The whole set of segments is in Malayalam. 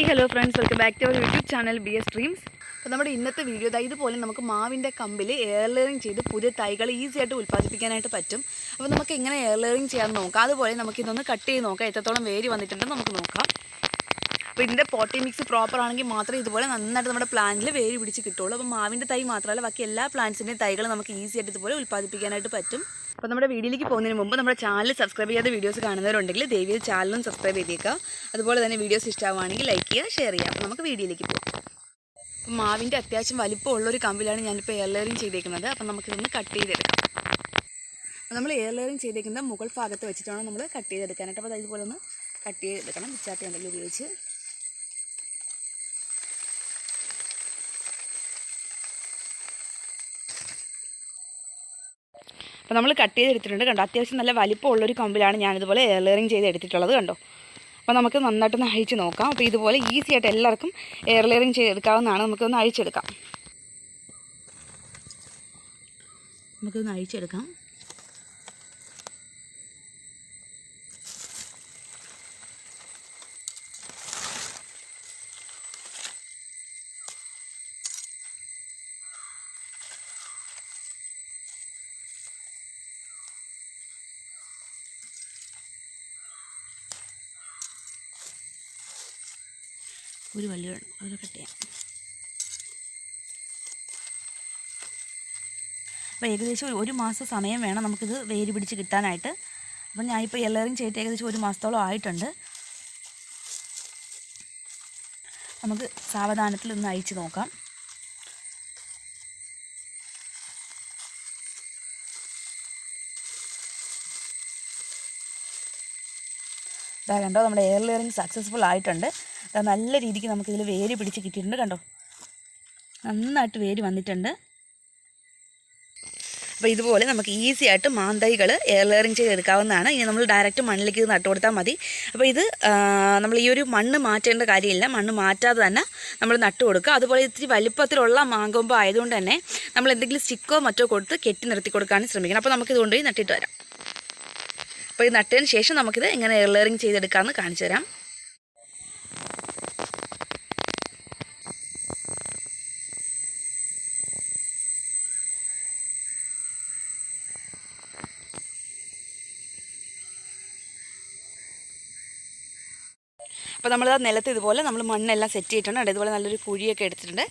Hi hello friends welcome back to our YouTube channel B S dreams അപ്പോൾ നമ്മുടെ ഇന്നത്തെ വീഡിയോ ഇതാ ഇതുപോലെ നമുക്ക് മാവിന്റെ കമ്പിൽ എയർ ലെയറിങ് ചെയ്ത് പുതിയ തൈകൾ ഈസി ആയിട്ട് ഉൽപ്പാദിപ്പിക്കാനായിട്ട് പറ്റും. അപ്പോൾ നമുക്ക് എങ്ങനെ എയർ ലെയറിങ് ചെയ്യാമെന്ന് നോക്കാം. അതുപോലെ നമുക്ക് ഇതൊന്ന് കട്ട് ചെയ്ത് നോക്കാം. എത്രത്തോളം വേര് വന്നിട്ടുണ്ടെന്ന് നമുക്ക് നോക്കാം. അപ്പോൾ ഇതിന്റെ പോട്ടി മിക്സ് പ്രോപ്പർ ആണെങ്കിൽ മാത്രമേ ഇതുപോലെ നന്നായിട്ട് നമ്മുടെ പ്ലാന്റിൽ വേര് പിടിച്ച് കിട്ടുള്ളൂ. അപ്പോൾ മാവിന്റെ തൈ മാത്രമല്ല ബാക്കി എല്ലാ പ്ലാന്റ്സിന്റെയും തൈകൾ നമുക്ക് ഈസി ആയിട്ട് ഇതുപോലെ ഉൽപ്പാദിപ്പിക്കാനായിട്ട് പറ്റും. അപ്പോൾ നമ്മുടെ വീഡിയോയിലേക്ക് പോകുന്നതിന് മുമ്പ് നമ്മുടെ ചാനൽ സബ്സ്ക്രൈബ് ചെയ്യാത്ത വീഡിയോസ് കാണുന്നവരുണ്ടെങ്കിൽ ദയവ് ചാനലും സബ്സ്ക്രൈബ് ചെയ്തേക്കുക. അതുപോലെ തന്നെ വീഡിയോസ് ഇഷ്ടമാവുകയാണെങ്കിൽ ലൈക്ക് ചെയ്യുക ഷെയർ ചെയ്യുക. അപ്പോൾ നമുക്ക് വീഡിയോയിലേക്ക് പോകാം. അപ്പോൾ മാവിന്റെ അത്യാവശ്യം വലിപ്പമുള്ളൊരു കമ്പിലാണ് ഞാനിപ്പോൾ എയർ ലെയറിങ് ചെയ്തേക്കുന്നത്. അപ്പോൾ നമുക്കിതൊന്ന് കട്ട് ചെയ്തെടുക്കാം. അപ്പോൾ നമ്മൾ എയർ ലെയറിങ് ചെയ്തേക്കുന്ന മുകൾ ഭാഗത്ത് വെച്ചിട്ടാണ് നമ്മൾ കട്ട് ചെയ്തെടുക്കാനായിട്ട്. അപ്പോൾ ഇതുപോലെ ഒന്ന് കട്ട് ചെയ്തെടുക്കണം. വിച്ചാത്തി എന്തെങ്കിലും ഉപയോഗിച്ച് അപ്പോൾ നമ്മൾ കട്ട് ചെയ്തെടുത്തിട്ടുണ്ട് കണ്ടോ? അത്യാവശ്യം നല്ല വലിപ്പമുള്ളൊരു കമ്പിലാണ് ഞാനിതുപോലെ എയർലെയറിങ് ചെയ്ത് എടുത്തിട്ടുള്ളത് കണ്ടോ? അപ്പോൾ നമുക്ക് നന്നായിട്ടൊന്ന് അഴിച്ച് നോക്കാം. അപ്പോൾ ഇതുപോലെ ഈസി ആയിട്ട് എല്ലാവർക്കും എയർലെയറിങ് ചെയ്തെടുക്കാവുന്നതാണ്. നമുക്കൊന്ന് അഴിച്ചെടുക്കാം. നമുക്കൊന്ന് അഴിച്ചെടുക്കാം. ഒരു വള്ളി വേണം അതിൽ കട്ട് ചെയ്യാം. അപ്പോൾ ഏകദേശം ഒരു- മാസം സമയം വേണം നമുക്കിത് വേര് പിടിച്ച് കിട്ടാനായിട്ട്. അപ്പം ഞാനിപ്പോൾ എല്ലാവരും ചെയ്തിട്ട് ഏകദേശം ഒരു മാസത്തോളം ആയിട്ടുണ്ട്. നമുക്ക് സാവധാനത്തിൽ ഒന്ന് അയച്ച് നോക്കാം. ഇതാ കണ്ടോ നമ്മുടെ എയർ ലെയറിങ് സക്സസ്ഫുൾ ആയിട്ടുണ്ട്. ഇതാ നല്ല രീതിക്ക് നമുക്കിതിൽ വേര് പിടിച്ച് കിട്ടിയിട്ടുണ്ട് കണ്ടോ? നന്നായിട്ട് വേര് വന്നിട്ടുണ്ട്. അപ്പോൾ ഇതുപോലെ നമുക്ക് ഈസി ആയിട്ട് മാന്തൈകൾ എയർ ലെയറിങ് ചെയ്ത് എടുക്കാവുന്നതാണ് ഇനി നമ്മൾ ഡയറക്റ്റ് മണ്ണിലേക്ക് ഇത് നട്ടു കൊടുത്താൽ മതി. അപ്പോൾ ഇത് നമ്മൾ ഈ ഒരു മണ്ണ് മാറ്റേണ്ട കാര്യമില്ല. മണ്ണ് മാറ്റാതെ തന്നെ നമ്മൾ നട്ടു കൊടുക്കുക. അതുപോലെ ഇത്തിരി വലിപ്പത്തിലുള്ള മാങ്കൊമ്പ് ആയതുകൊണ്ട് തന്നെ നമ്മൾ എന്തെങ്കിലും സ്റ്റിക്കോ മറ്റോ കൊടുത്ത് കെട്ടി നിർത്തി കൊടുക്കാനും ശ്രമിക്കണം. അപ്പോൾ നമുക്കിത് കൊണ്ടുപോയി നട്ടിട്ട് വരാം. അപ്പോൾ ഇത് നട്ടതിന് ശേഷം നമുക്കിത് എങ്ങനെ എയർലെയറിങ് ചെയ്തെടുക്കാമെന്ന് കാണിച്ചു തരാം. അപ്പോൾ നമ്മൾ ആ നിലത്ത് ഇതുപോലെ നമ്മൾ മണ്ണെല്ലാം സെറ്റ് ചെയ്തിട്ടുണ്ട്. അവിടെ ഇതുപോലെ നല്ലൊരു കുഴിയൊക്കെ എടുത്തിട്ടുണ്ട്.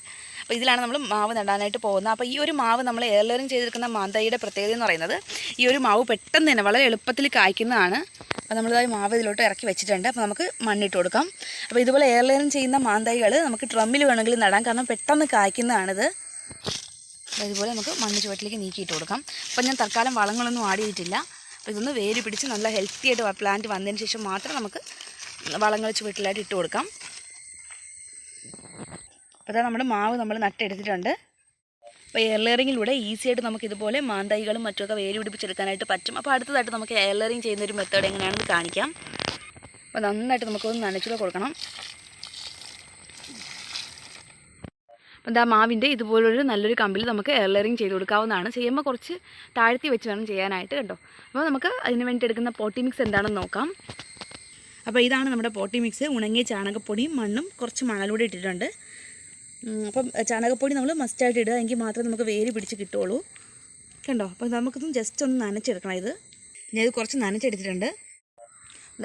അപ്പോൾ ഇതിലാണ് നമ്മൾ മാവ് നടാനായിട്ട് പോകുന്നത്. അപ്പോൾ ഈ ഒരു മാവ് നമ്മൾ എയർ ചെയ്തിരിക്കുന്ന മാന്തയുടെ പ്രത്യേകത എന്ന് പറയുന്നത് ഈ ഒരു മാവ് പെട്ടെന്ന് തന്നെ വളരെ എളുപ്പത്തിൽ കായ്ക്കുന്നതാണ്. അപ്പോൾ നമ്മളിതായി മാവ് ഇതിലോട്ട് ഇറക്കി വെച്ചിട്ടുണ്ട്. അപ്പോൾ നമുക്ക് മണ്ണിട്ട് കൊടുക്കാം. അപ്പോൾ ഇതുപോലെ എയർ ലെയറിങ് ചെയ്യുന്ന മാന്തൈകൾ നമുക്ക് ട്രമ്മിൽ വേണമെങ്കിൽ നടാം. കാരണം പെട്ടെന്ന് കായ്ക്കുന്നതാണിത്. അപ്പോൾ ഇതുപോലെ നമുക്ക് മണ്ണ് ചുവട്ടിലേക്ക് നീക്കിയിട്ട് കൊടുക്കാം. അപ്പോൾ ഞാൻ തൽക്കാലം വളങ്ങളൊന്നും ആടിയിട്ടില്ല. അപ്പോൾ ഇതൊന്ന് വേര് പിടിച്ച് നല്ല ഹെൽത്തി ആയിട്ട് പ്ലാന്റ് വന്നതിന് ശേഷം മാത്രം നമുക്ക് വളങ്ങൾ ചുവട്ടിലായിട്ട് ഇട്ട് കൊടുക്കാം. അപ്പോൾ അതാ നമ്മുടെ മാവ് നമ്മൾ നട്ടെടുത്തിട്ടുണ്ട്. അപ്പോൾ എയർലെയറിങ്ങിലൂടെ ഈസിയായിട്ട് നമുക്ക് ഇതുപോലെ മാന്തൈകളും മറ്റുമൊക്കെ വേര് പിടിപ്പിച്ചെടുക്കാനായിട്ട് പറ്റും. അപ്പോൾ അടുത്തതായിട്ട് നമുക്ക് എയർലെയറിങ് ചെയ്യുന്ന ഒരു മെത്തേഡ് എങ്ങനെയാണെന്ന് കാണിക്കാം. അപ്പോൾ നന്നായിട്ട് നമുക്കൊന്ന് നനച്ചുകൂടെ കൊടുക്കണം. അപ്പം എന്താ മാവിന്റെ ഇതുപോലൊരു നല്ലൊരു കമ്പിൽ നമുക്ക് എയർലെയറിങ് ചെയ്ത് കൊടുക്കാവുന്നതാണ്. ചെയ്യുമ്പോൾ കുറച്ച് താഴ്ത്തി വെച്ച് വേണം ചെയ്യാനായിട്ട് കേട്ടോ അപ്പോൾ നമുക്ക് അതിന് വേണ്ടി എടുക്കുന്ന പോട്ടി മിക്സ് എന്താണെന്ന് നോക്കാം. അപ്പോൾ ഇതാണ് നമ്മുടെ പോട്ടി മിക്സ് ഉണങ്ങിയ ചാണകപ്പൊടിയും മണ്ണും കുറച്ച് മണലൂടെ ഇട്ടിട്ടുണ്ട്. അപ്പം ചാണകപ്പൊടി നമ്മൾ മസ്റ്റായിട്ട് ഇടുക. എങ്കിൽ മാത്രമേ നമുക്ക് വേര് പിടിച്ച് കിട്ടുള്ളൂ കണ്ടോ? അപ്പോൾ നമുക്കിതും ജസ്റ്റ് ഒന്ന് നനച്ചെടുക്കണം ഇത്. ഞാൻ ഇത് കുറച്ച് നനച്ചെടുത്തിട്ടുണ്ട്.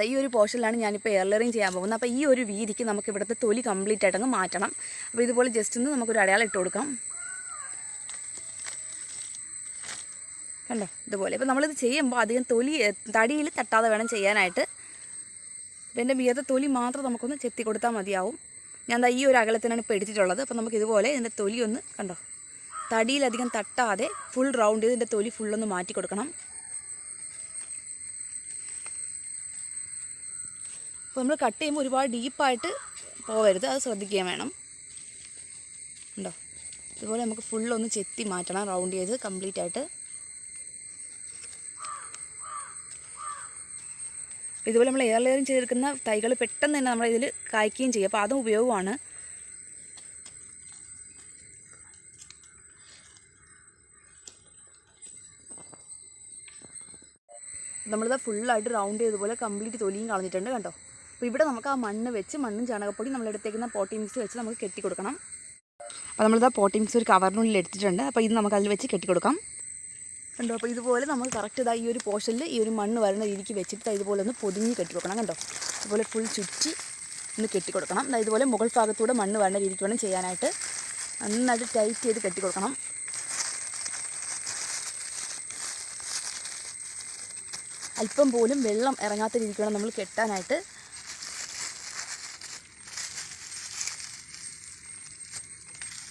ഈ ഒരു പോർഷനിലാണ് ഞാനിപ്പോൾ എയർ ലെയറിങ് ചെയ്യാൻ പോകുന്നത്. അപ്പോൾ ഈ ഒരു വീതിക്ക് നമുക്ക് ഇവിടുത്തെ തൊലി കംപ്ലീറ്റ് ആയിട്ടങ്ങ് മാറ്റണം. അപ്പോൾ ഇതുപോലെ ജസ്റ്റ് ഒന്ന് നമുക്കൊരു അടയാളം ഇട്ട് കൊടുക്കാം. കണ്ടോ? ഇതുപോലെ. ഇപ്പോൾ നമ്മളിത് ചെയ്യുമ്പോൾ അധികം തൊലി തടിയിൽ തട്ടാതെ വേണം ചെയ്യാനായിട്ട്. എന്റെ മീതെ തൊലി മാത്രം നമുക്കൊന്ന് ചെത്തി കൊടുത്താൽ മതിയാവും. ഞാൻ ഈ ഒരു അകലത്തിനാണ് ഇപ്പോൾ എടുത്തിട്ടുള്ളത് അപ്പോൾ നമുക്ക് ഇതുപോലെ ഇതിന്റെ തൊലി ഒന്ന് കണ്ടോ? തടിയിലധികം തട്ടാതെ ഫുൾ റൗണ്ട് ഇതിന്റെ തൊലി ഫുള്ളൊന്ന് മാറ്റി കൊടുക്കണം. അപ്പോൾ നമ്മൾ കട്ട് ചെയ്യുമ്പോൾ ഒരുപാട് ഡീപ്പായിട്ട് പോകരുത്. അത് ശ്രദ്ധിക്കുകയും വേണം. ഉണ്ടോ ഇതുപോലെ നമുക്ക് ഫുള്ളൊന്ന് ചെത്തി മാറ്റണം. റൗണ്ട് ചെയ്ത് കംപ്ലീറ്റ് ആയിട്ട്. ഇതുപോലെ നമ്മൾ എയർ ലെയറിങ് ചെയ്തെടുക്കുന്ന തൈകൾ പെട്ടെന്ന് തന്നെ നമ്മൾ ഇതിൽ കായ്ക്കുകയും ചെയ്യും. അപ്പോൾ അതും ഉപയോഗമാണ്. നമ്മളിത് ഫുള്ളായിട്ട് റൗണ്ട് ചെയ്തതുപോലെ കംപ്ലീറ്റ് തൊലിയും കളഞ്ഞിട്ടുണ്ട് കണ്ടോ? അപ്പോൾ ഇവിടെ നമുക്ക് ആ മണ്ണ് വെച്ച് മണ്ണും ചാണകപ്പൊടി നമ്മളെടുത്തേക്കുന്ന പോട്ടി മിക്സ് വെച്ച് നമുക്ക് കെട്ടിക്കൊടുക്കണം. അപ്പോൾ നമ്മളിതാ പോട്ടി മിക്സ് ഒരു കവറിനുള്ളിൽ എടുത്തിട്ടുണ്ട്. അപ്പോൾ ഇത് നമുക്ക് അതിൽ വെച്ച് കെട്ടി കൊടുക്കാം കണ്ടോ? അപ്പോൾ ഇതുപോലെ നമ്മൾ കറക്റ്റ് ഇതാ ഈ ഒരു പോർഷനിൽ ഈ ഒരു മണ്ണ് വരുന്ന രീതിക്ക് വെച്ചിട്ട് ഇതുപോലെ ഒന്ന് പൊതിഞ്ഞ് കെട്ടി കൊടുക്കണം കണ്ടോ? അതുപോലെ ഫുൾ ചുറ്റി ഒന്ന് കെട്ടി കൊടുക്കണം ഇതുപോലെ മുകൾ ഭാഗത്തൂടെ മണ്ണ് വരുന്ന രീതിക്ക് വേണം ചെയ്യാനായിട്ട്. നന്നായിട്ട് ടൈറ്റ് ചെയ്ത് കെട്ടി കൊടുക്കണം അല്പം പോലും വെള്ളം ഇറങ്ങാത്ത രീതിക്ക് വേണം നമ്മൾ കെട്ടാനായിട്ട്.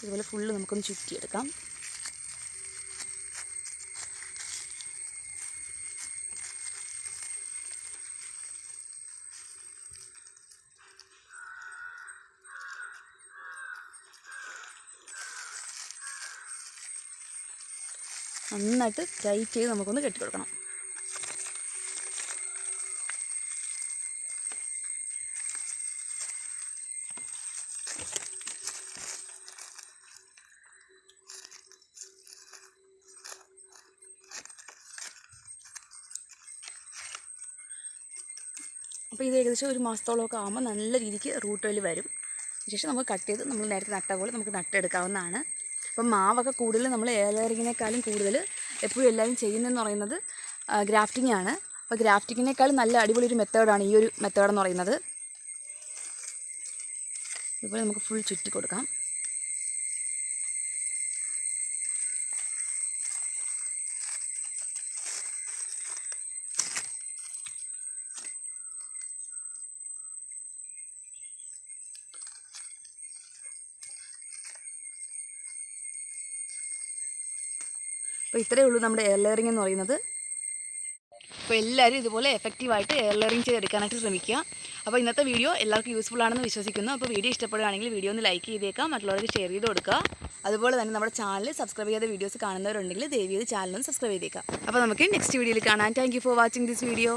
ഇതുപോലെ ഫുള്ള് നമുക്കൊന്ന് ചുറ്റിയെടുക്കാം. നന്നായിട്ട് ടൈറ്റ് ചെയ്ത് നമുക്കൊന്ന് കെട്ടി കെട്ടിക്കൊടുക്കണം. അപ്പോൾ ഇത് ഏകദേശം ഒരു മാസത്തോളമൊക്കെ ആകുമ്പോൾ നല്ല രീതിക്ക് റൂട്ട് വലി വരും. ശേഷം നമുക്ക് കട്ട് ചെയ്ത് നമ്മൾ നേരത്തെ നട്ട പോലെ നമുക്ക് നട്ടെടുക്കാവുന്നതാണ്. അപ്പം മാവൊക്കെ കൂടുതൽ നമ്മൾ ഏലറിങ്ങിനേക്കാളും കൂടുതൽ എപ്പോഴും എല്ലാവരും ചെയ്യുന്നതെന്ന് പറയുന്നത് ഗ്രാഫ്റ്റിംഗ് ആണ്. അപ്പോൾ ഗ്രാഫ്റ്റിങ്ങിനേക്കാളും നല്ല അടിപൊളി ഒരു മെത്തേഡാണ് ഈ ഒരു മെത്തേഡെന്ന് പറയുന്നത്. ഇതുപോലെ നമുക്ക് ഫുൾ ചുറ്റി കൊടുക്കാം. അപ്പോൾ ഇത്രയേ ഉള്ളൂ നമ്മുടെ എയർ ലെയറിംഗ് എന്ന് പറയുന്നത്. അപ്പോൾ എല്ലാവരും ഇതുപോലെ എഫക്റ്റീവായിട്ട് എയർ ലെയറിംഗ് ചെയ്തെടുക്കാനായിട്ട് ശ്രമിക്കുക. അപ്പോൾ ഇന്നത്തെ വീഡിയോ എല്ലാവർക്കും യൂസ്ഫുൾ ആണെന്ന് വിശ്വസിക്കുന്നു. അപ്പോൾ വീഡിയോ ഇഷ്ടപ്പെടുകയാണെങ്കിൽ വീഡിയോ ഒന്ന് ലൈക്ക് ചെയ്തേക്കാം. മറ്റുള്ളവർക്ക് ഷെയർ ചെയ്ത് കൊടുക്കുക. അതുപോലെ തന്നെ നമ്മുടെ ചാനൽ സബ്സ്ക്രൈബ് ചെയ്ത വീഡിയോസ് കാണുന്നവരുണ്ടെങ്കിൽ ദയവ് ചെയ്ത് ചാനലും സബ്സ്ക്രൈബ് ചെയ്തേക്കാം. അപ്പോൾ നമുക്ക് നെക്സ്റ്റ് വീഡിയോയിൽ കാണാം. Thank for watching this video